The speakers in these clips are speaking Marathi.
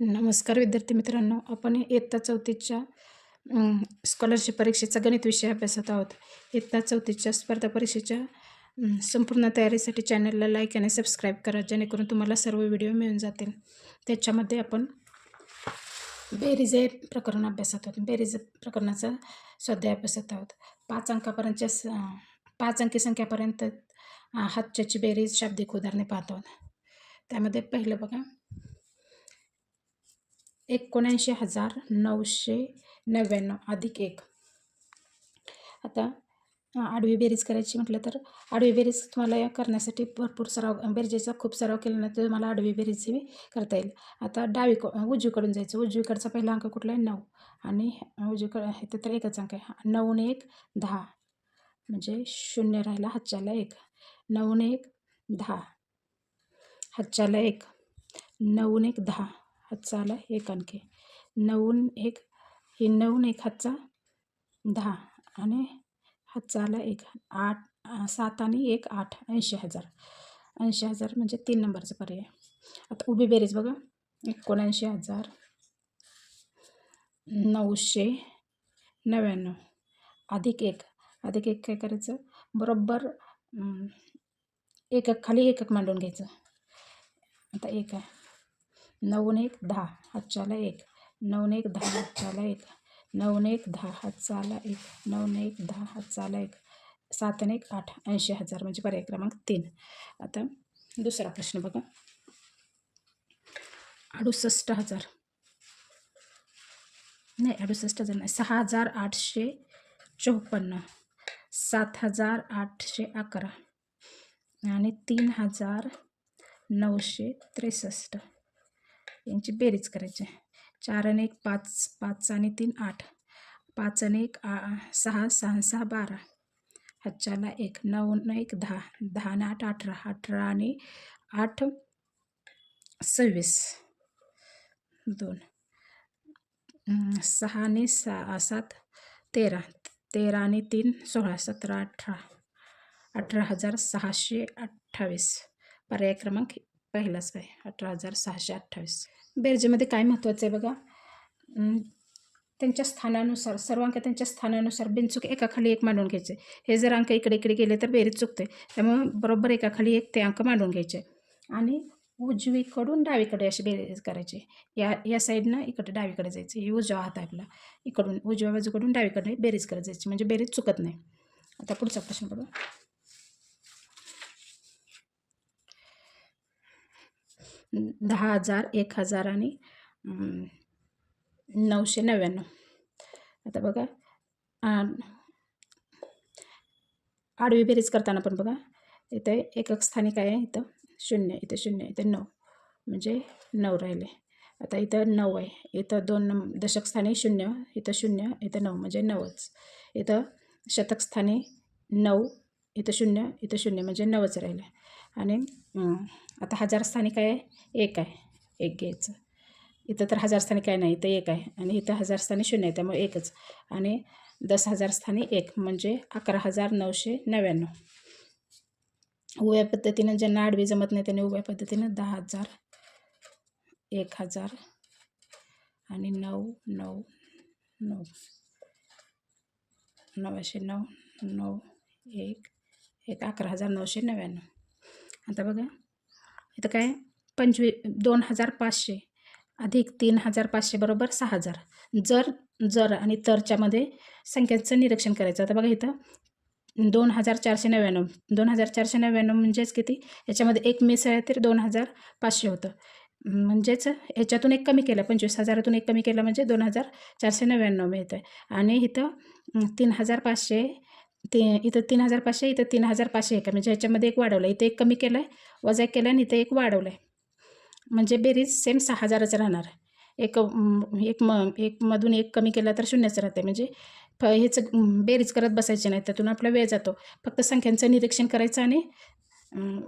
नमस्कार विद्यार्थी मित्रांनो आपण इयत्ता चौथीच्या स्कॉलरशिप परीक्षेचा गणित विषय अभ्यासत आहोत. इयत्ता चौथीच्या स्पर्धा परीक्षेच्या संपूर्ण तयारीसाठी चॅनलला लाईक आणि सबस्क्राईब करा जेणेकरून तुम्हाला सर्व व्हिडिओ मिळून जातील. त्याच्यामध्ये आपण बेरीज हे प्रकरण अभ्यासत आहोत. बेरीज प्रकरणाचा स्वाध्याय अभ्यासत आहोत. पाच अंकापर्यंतच्या पाच अंकी संख्यापर्यंत हातच्याची बेरीज शाब्दिक उदाहरणे पाहत आहोत. त्यामध्ये पहिलं बघा. एकोणऐंशी हजार नऊशे नव्याण्णव अधिक एक. आता आडवी बेरीज करायची म्हटलं तर आडवी बेरीज तुम्हाला या करण्यासाठी भरपूर सराव बेरजेचा खूप सराव केल्यानंतर तुम्हाला आडवी बेरीज ही करता येईल. आता डावी उजवीकडून जायचं. उजवीकडचा पहिला अंक कुठला आहे? नऊ. आणि उजवीकडं इथं तर एकच अंक आहे. नऊने एक दहा. म्हणजे शून्य राहिला हातच्याला एक. नऊने एक दहा. हातच्याला एक. नऊने एक दहा. हातचा आला एक आणखी नऊन एक हे नऊन एक हातचा दहा आणि हातचा आला एक आठ सात आणि एक आठ ऐंशी हजार. ऐंशी हजार म्हणजे तीन नंबरचा पर्याय. आता उभी बेरीज बघा. एकोणऐंशी हजार नऊशे नव्याण्णव. अधिक एक अधिक एक काय करायचं? बरोबर एकक खाली एकक मांडून घ्यायचं. आता एक आहे. नऊन एक दहा हातच्याला एक. नऊन एक दहा हातच्याला एक. नऊन एक दहा हातचाला एक. नऊन एक दहा हातचाला एक. सात आणि एक आठ. ऐंशी हजार म्हणजे पर्याय क्रमांक तीन. आता दुसरा प्रश्न बघा. अडुसष्ट हजार. नाही अडुसष्ट हजार नाही. सहा हजार आठशे चौपन्न. सात हजार आठशे अकरा. आणि तीन हजार नऊशे त्रेसष्ट. यांची बेरीज करायची चार आणि एक पाच पाच आणि तीन आठ. पाच आणि एक आ सहा सहा सहा बारा. हातच्याला एक नऊ एक दहा. दहा आणि आठ अठरा. अठरा आणि आठ सव्वीस. दोन. सहा आणि सहा सात तेरा. तेरा आणि तीन सोळा सतरा अठरा. अठरा हजार सहाशे अठ्ठावीस. पर्याय क्रमांक पहिलाच आहे अठरा हजार सहाशे अठ्ठावीस. बेरजेमध्ये काय महत्त्वाचं आहे बघा? त्यांच्या स्थानानुसार सर्व अंक त्यांच्या स्थानानुसार बिनचूक एकाखाली एक मांडून घ्यायचे. हे जर अंक इकडे इकडे गेले तर बेरीज चुकते. त्यामुळे बरोबर एकाखाली एक ते अंक मांडून घ्यायचे. आणि उजवीकडून डावीकडे अशी बेरीज करायची. या या साईडनं इकडे डावीकडे जायचे. ही उजवा हात आपला. इकडून उजव्या बाजूकडून डावीकडे बेरीज करत जायची म्हणजे बेरीज चुकत नाही. आता पुढचा प्रश्न बघा. दहा हजार एक हजार आणि नऊशे नव्याण्णव. आता बघा आडवी बेरीज करताना पण बघा इथे एकक स्थानी काय आहे इथं शून्य इथं शून्य इथं नऊ म्हणजे नऊ राहिले. आता इथं नऊ आहे इथं दोन नंब दशकस्थानी शून्य इथं शून्य इथं नऊ म्हणजे नऊच. इथं शतकस्थानी नऊ इथं शून्य इथं शून्य म्हणजे नवच राहिले. आणि आता हजार स्थानी काय आहे एक आहे एक घ्यायचं. इथं तर हजार स्थानी काय नाही इथं एक आहे आणि इथं हजार स्थानी शून्य आहे त्यामुळे एकच. आणि दस हजार स्थानी एक म्हणजे अकरा हजार नऊशे नव्याण्णव. उभ्या पद्धतीनं ज्यांना आडवी जमत नाही त्यांनी उभ्या पद्धतीनं दहा हजार एक हजार आणि नऊ नऊ नऊ. नऊशे नऊ नऊ एक एक अकरा हजार नऊशे नव्याण्णव. आता बघा. इथं काय? पंचवी दोन हजार पाचशे. अधिक तीन हजार पाचशे बरोबर सहा हजार. जर जर आणि तरच्यामध्ये संख्यांचं निरीक्षण करायचं. आता बघा इथं. दोन हजार चारशे नव्याण्णव. दोन हजार चारशे नव्याण्णव म्हणजेच किती? याच्यामध्ये एक मिसळ तर दोन हजार पाचशे होतं. म्हणजेच याच्यातून एक कमी केलं. पंचवीस हजारातून एक कमी केलं म्हणजे दोन हजार चारशे नव्याण्णव मिळतं आहे आणि इथं तीन हजार पाचशे ते इथं तीन हजार पाचशे इथं तीन हजार पाचशे एक. म्हणजे ह्याच्यामध्ये एक वाढवलं. इथं एक कमी केलं आहे वजा एक केलं आणि इथं एक वाढवलं आहे म्हणजे बेरीज सेम सहा हजारच राहणार. एक एक म एक मधून एक कमी केला तर शून्यच राहते म्हणजे फ हेच बेरीज करत बसायचे नाही. त्यातून आपला वेळ जातो. फक्त संख्यांचं निरीक्षण करायचं आणि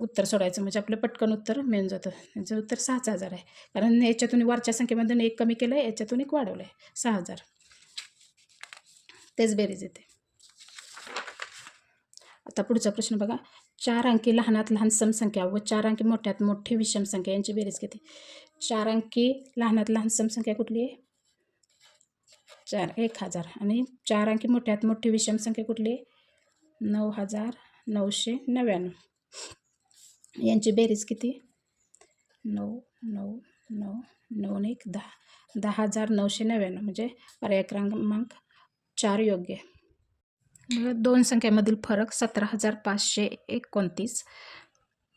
उत्तर सोडायचं म्हणजे आपलं पटकन उत्तर मिळून जातं. याचं उत्तर सहाच हजार आहे. कारण याच्यातून वरच्या संख्येमधून एक कमी केलं आहे याच्यातून एक वाढवलं आहे सहा हजार. तेच बेरीज येते. आता पुढचा प्रश्न बघा. चार अंकी लहानात लहान समसंख्या व चार अंकी मोठ्यात मोठी विषम संख्या यांची बेरीज किती? चार अंकी लहानात लहान समसंख्या कुठली आहे? चार एक हजार. आणि चार अंकी मोठ्यात मोठी विषम संख्या कुठली आहे? नऊ हजार नऊशे नव्याण्णव. यांची बेरीज किती? नऊ नऊ नऊ नऊ एक दहा. दहा हजार नऊशे नव्याण्णव. म्हणजे पर्याय क्रमांक चार योग्य आहे. म्हणजे दोन संख्यामधील फरक सतरा हजार पाचशे एकोणतीस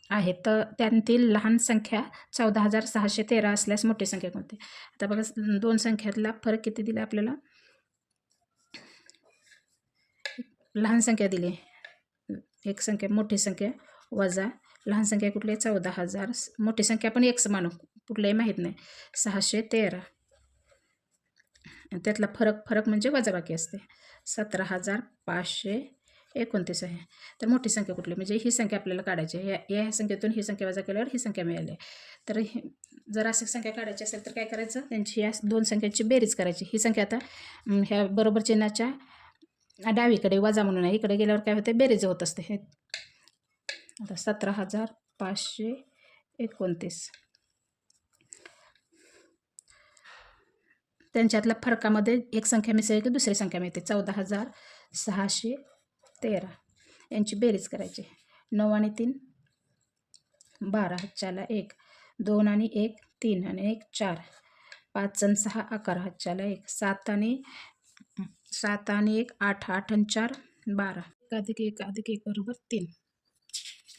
आहे. तर त्यातील लहान संख्या चौदा हजार सहाशे तेरा असल्यास मोठी संख्या कोणती? आता बघा दोन संख्यातला फरक किती दिला आपल्याला? लहान संख्या दिली. एक संख्या मोठी संख्या वजा. लहान संख्या कुठली? आहे चौदा हजार. मोठी संख्या पण एक मानू कुठलंही माहीत नाही. सहाशे तेरा. आणि त्यातला फरक फरक म्हणजे वजाबाकी असते. सतरा हजार पाचशे एकोणतीस आहे. तर मोठी संख्या कुठली? म्हणजे ही संख्या आपल्याला काढायची आहे. या या संख्येतून ही संख्या वजा केल्यावर ही संख्या मिळाली आहे. तर जर अशी संख्या काढायची असेल तर काय करायचं? त्यांची या दोन संख्यांची बेरीज करायची. ही संख्या आता ह्या बरोबर चिन्हाच्या डावीकडे वजा म्हणून आहे. इकडे गेल्यावर काय होते? बेरीज होत असते. हे आता सतरा हजार पाचशे एकोणतीस. त्यांच्यातल्या फरकामध्ये एक संख्या मिसळली की दुसरी संख्या मिळते. चौदा हजार सहाशे तेरा. यांची बेरीज करायची. नऊ आणि तीन बारा हातच्याला एक. दोन आणि एक तीन आणि एक चार. पाच आणि सहा अकरा हातच्याला एक. सात आणि सात आणि एक आठ आठ आणि चार बारा. एक अधिक एक अधिक एक बरोबर तीन.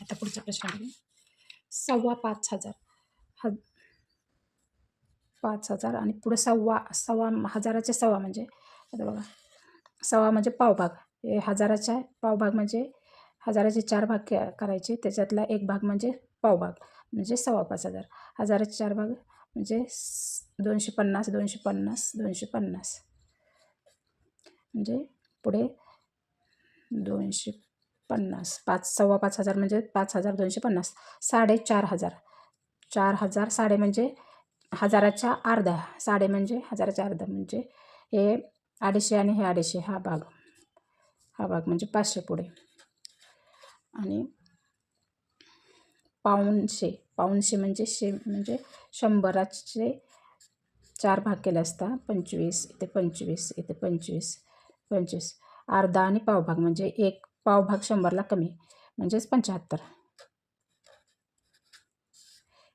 आता पुढचा प्रश्न सव्वा पाच हजार. ह पाच हजार आणि पुढे सव्वा सव्वा हजाराचे सव्वा म्हणजे आता बघा. सव्वा म्हणजे पावभाग हे हजाराच्या पावभाग म्हणजे हजाराचे चार भाग के- करायचे. त्याच्यातला एक भाग म्हणजे पावभाग म्हणजे सव्वा पाच हजार. हजाराचे चार भाग म्हणजे दोनशे पन्नास दोनशे पन्नास दोनशे पन्नास. म्हणजे पुढे दोनशे पन्नास. पाच सव्वा पाच हजार म्हणजे पाच हजार दोनशे पन्नास. साडेचार हजार. चार हजार साडे म्हणजे हजाराच्या अर्धा साडे म्हणजे हजाराच्या अर्धा म्हणजे हे अडीचशे आणि हे अडीचशे हा भाग. हा भाग म्हणजे पाचशे पुढे. आणि पाऊणशे पाऊणशे म्हणजे शे म्हणजे शंभराचे चार भाग केले असता पंचवीस इथे पंचवीस इथे पंचवीस पंचवीस. अर्धा आणि पावभाग म्हणजे एक पावभाग शंभरला कमी म्हणजेच पंच्याहत्तर.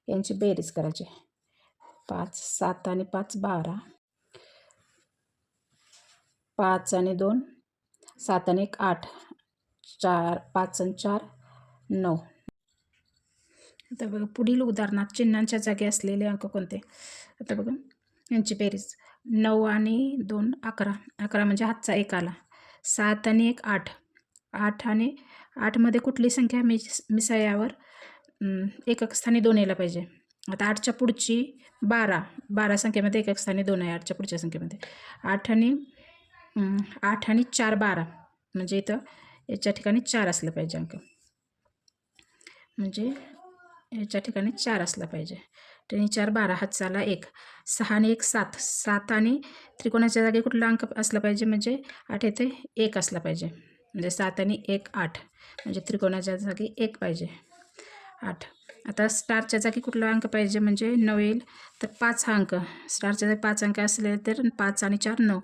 यांची बेरीज करायची. पाच सात आणि पाच बारा. पाच आणि दोन सात आणि एक आठ. चार पाच आणि चार नऊ. आता बघा पुढील उदाहरणात चिन्हांच्या जागी असलेले अंक कोणते? आता बघा यांची बेरीज. नऊ आणि दोन अकरा. अकरा म्हणजे हातचा एक आला. सात आणि एक आठ. आठ आणि आठमध्ये कुठली संख्या मिस मिसळल्यावर एकक स्थानी दोन यायला पाहिजे. आता आठच्या पुढची बारा. बारा संख्येमध्ये एक एक स्थानी दोन आहे आठच्या पुढच्या संख्येमध्ये. आठ आणि आठ आणि चार बारा. म्हणजे इथं याच्या ठिकाणी चार असलं पाहिजे अंक. म्हणजे याच्या ठिकाणी चार असला पाहिजे. आणि चार बारा हातचाला एक. सहा आणि एक सात. सात आणि त्रिकोणाच्या जागी कुठला अंक असला पाहिजे? म्हणजे आठ येथे एक असला पाहिजे. म्हणजे सात आणि एक आठ. म्हणजे त्रिकोणाच्या जागी एक पाहिजे. आठ. आता स्टारच्या जागी कुठला अंक पाहिजे म्हणजे नऊ येईल. तर पाच हा अंक. स्टारच्या जागी पाच अंक असले तर पाच आणि चार नऊ.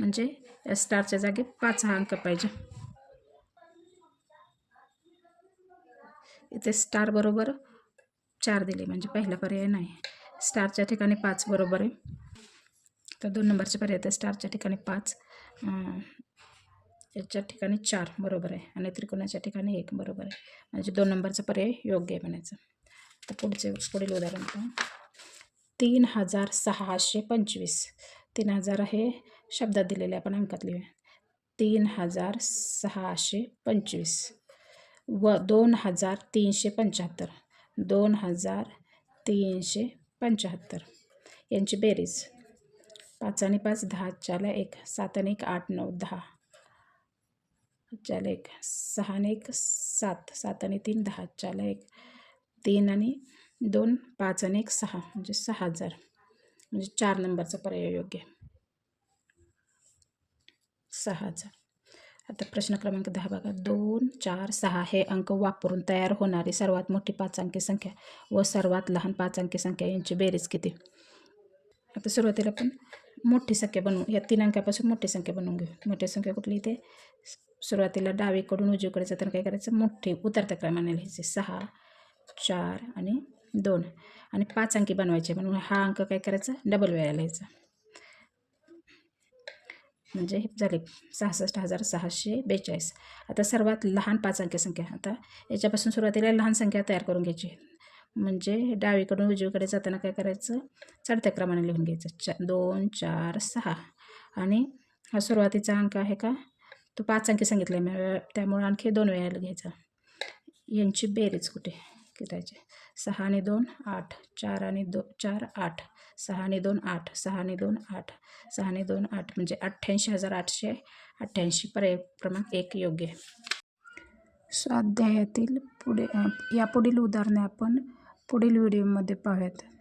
म्हणजे स्टारच्या जागी पाच हा अंक पाहिजे. इथे स्टार बरोबर चार दिले म्हणजे पहिला पर्याय नाही. स्टारच्या ठिकाणी पाच बरोबर आहे. तर दोन नंबरचे पर्याय तर स्टारच्या ठिकाणी पाच याच्या ठिकाणी चार बरोबर आहे आणि त्रिकोणाच्या ठिकाणी एक बरोबर आहे. म्हणजे दोन नंबरचा पर्याय योग्य आहे म्हणायचं. तर पुढचे पुढील उदाहरण पाहू. तीन हजार सहाशे पंचवीस. तीन हजार हे शब्दात दिलेले आपण अंकात लिहूया. तीन हजार सहाशे पंचवीस. व दोन हजार तीनशे पंच्याहत्तर. दोन हजार तीनशे पंच्याहत्तर. यांची बेरीज. पाच आणि पाच दहा चाला एक. सात आणि एक आठ नऊ दहा. चाला एक सहा आणि एक सात सात आणि तीन दहा. चाला एक तीन आणि दोन पाच आणि एक सहा. म्हणजे सहा हजार. म्हणजे चार नंबरचा पर्याय योग्य सहा हजार. आता प्रश्न क्रमांक दहा बघा. दोन चार सहा हे अंक वापरून तयार होणारी सर्वात मोठी पाच अंकी संख्या व सर्वात लहान पाच अंकी संख्या यांची बेरीज किती? आता सुरुवातीला आपण मोठी संख्या बनवू. या तीन अंकापासून मोठी संख्या बनवून घेऊ. मोठी संख्या कुठली इथे? सुरुवातीला डावीकडून उजवीकडे जाताना काय करायचं? मोठे उतरत्या क्रमाने लिहायचे. सहा चार आणि दोन. आणि पाच अंकी बनवायचे. म्हणून हा अंक काय करायचा? डबल वेळा लिहायचा. म्हणजे हे झाले सहासष्ट हजार सहाशे बेचाळीस. आता सर्वात लहान पाच अंकी संख्या. आता याच्यापासून सुरुवातीला लहान संख्या तयार करून घ्यायची. म्हणजे डावीकडून उजवीकडे जाताना काय करायचं? चढत्या क्रमाने लिहून घ्यायचं. चा दोन चार सहा. आणि हा सुरुवातीचा अंक आहे का? तो पाच अंकी सांगितले आहे त्यामुळे आणखी दोन वेळा घ्यायचा. यांची बेरीज कुठे? किती सहा आणि दोन आठ. चार आणि दो चार आठ. सहा आणि दोन आठ. सहा आणि दोन आठ. सहा आणि दोन आठ. म्हणजे अठ्ठ्याऐंशी हजार आठशे अठ्ठ्याऐंशी पर्याय क्रमांक एक योग्य आहे. स्वाध्यायातील पुढे यापुढील उदाहरणे आपण पुढील व्हिडिओमध्ये पाहूयात.